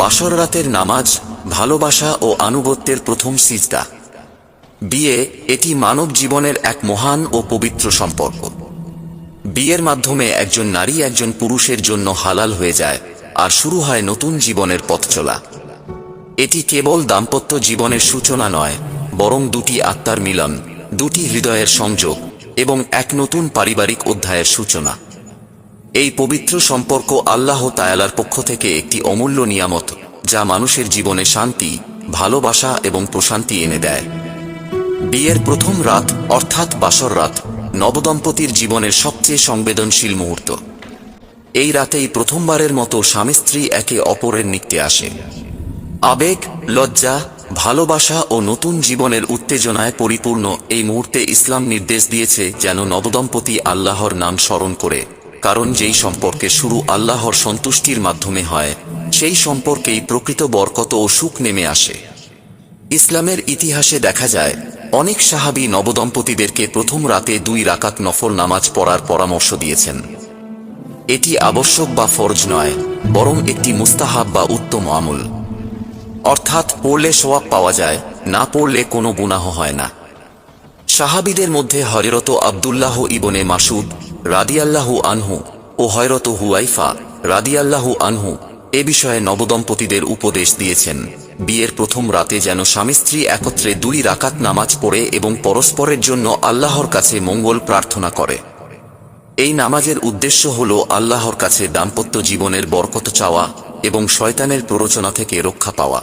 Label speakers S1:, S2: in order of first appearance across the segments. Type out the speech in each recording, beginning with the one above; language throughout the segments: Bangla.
S1: বাসর রাতের নামাজ, ভালোবাসা ও আনুগত্যের প্রথম সিজদা। বিয়ে এটি মানব জীবনের এক মহান ও পবিত্র সম্পর্ক। বিয়ের মাধ্যমে একজন নারী একজন পুরুষের জন্য হালাল হয়ে যায় আর শুরু হয় নতুন জীবনের পথ চলা। এটি কেবল দাম্পত্য জীবনের সূচনা নয়, বরং দুটি আত্মার মিলন, দুটি হৃদয়ের সংযোগ এবং এক নতুন পারিবারিক অধ্যায়ের সূচনা। এই পবিত্র সম্পর্ক আল্লাহ তায়ালার পক্ষ থেকে একটি অমূল্য নিয়ামত, যা মানুষের জীবনে শান্তি, ভালোবাসা এবং প্রশান্তি এনে দেয়। বিয়ের প্রথম রাত, অর্থাৎ বাসর রাত, নবদম্পতির জীবনের সবচেয়ে সংবেদনশীল মুহূর্ত। এই রাতেই প্রথমবারের মতো স্বামী স্ত্রী একে অপরের নিকটে আসে। আবেগ, লজ্জা, ভালোবাসা ও নতুন জীবনের উত্তেজনায় পরিপূর্ণ এই মুহূর্তে ইসলাম নির্দেশ দিয়েছে যেন নবদম্পতি আল্লাহর নাম স্মরণ করে। কারণ যেই সম্পর্কে শুরু আল্লাহর সন্তুষ্টির মাধ্যমে হয়, সেই সম্পর্কেই প্রকৃত বরকত ও সুখ নেমে আসে। ইসলামের ইতিহাসে দেখা যায়, অনেক সাহাবী নবদম্পতিদেরকে প্রথম রাতে দুই রাকাত নফল নামাজ পড়ার পরামর্শ দিয়েছেন। এটি আবশ্যক বা ফরজ নয়, বরং একটি মুস্তাহাব বা উত্তম আমল। অর্থাৎ পড়লে সোয়াব পাওয়া যায়, না পড়লে কোনো গুনাহ হয় না। সাহাবিদের মধ্যে হয়রত আবদুল্লাহ ইবনে মাসুদ রাদিয়াল্লাহু আনহু ও হয়রত হুয়াইফা রাদিয়াল্লাহু আনহু এ বিষয়ে নবদম্পতিদের উপদেশ দিয়েছেন। বিয়ের প্রথম রাতে যেন স্বামী স্ত্রী একত্রে দুই রাকাত নামাজ পড়ে এবং পরস্পরের জন্য আল্লাহর কাছে মঙ্গল প্রার্থনা করে। এই নামাজের উদ্দেশ্য হল আল্লাহর কাছে দাম্পত্য জীবনের বরকত চাওয়া এবং শয়তানের প্ররোচনা থেকে রক্ষা পাওয়া।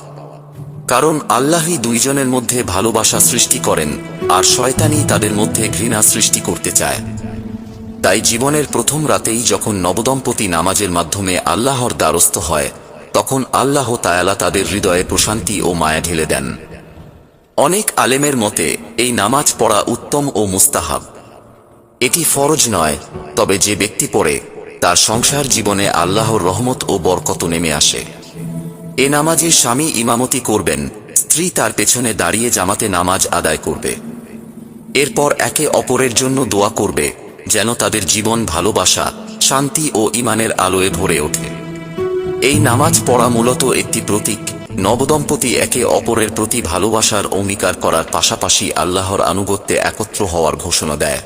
S1: কারণ আল্লাহই দুইজনের মধ্যে ভালোবাসা সৃষ্টি করেন আর শয়তানই তাদের মধ্যে ঘৃণা সৃষ্টি করতে চায়। তাই জীবনের প্রথম রাতেই যখন নবদম্পতি নামাজের মাধ্যমে আল্লাহর দ্বারস্থ হয়, তখন আল্লাহ তায়ালা তাদের হৃদয়ে প্রশান্তি ও মায়া ঢেলে দেন। অনেক আলেমের মতে, এই নামাজ পড়া উত্তম ও মুস্তাহাব। এটি ফরজ নয়, তবে যে ব্যক্তি পড়ে, তার সংসার জীবনে আল্লাহর রহমত ও বরকত নেমে আসে। এ নামাজে স্বামী ইমামতি করবেন, স্ত্রী তার পেছনে দাঁড়িয়ে জামাতে নামাজ আদায় করবে। এরপর একে অপরের জন্য দোয়া করবে যেন তাদের জীবন ভালোবাসা, শান্তি ও ইমানের আলোয় ভরে ওঠে। এই নামাজ পড়া মূলত একটি প্রতীক। নবদম্পতি একে অপরের প্রতি ভালোবাসার অঙ্গীকার করার পাশাপাশি আল্লাহর আনুগত্যে একত্র হওয়ার ঘোষণা দেয়।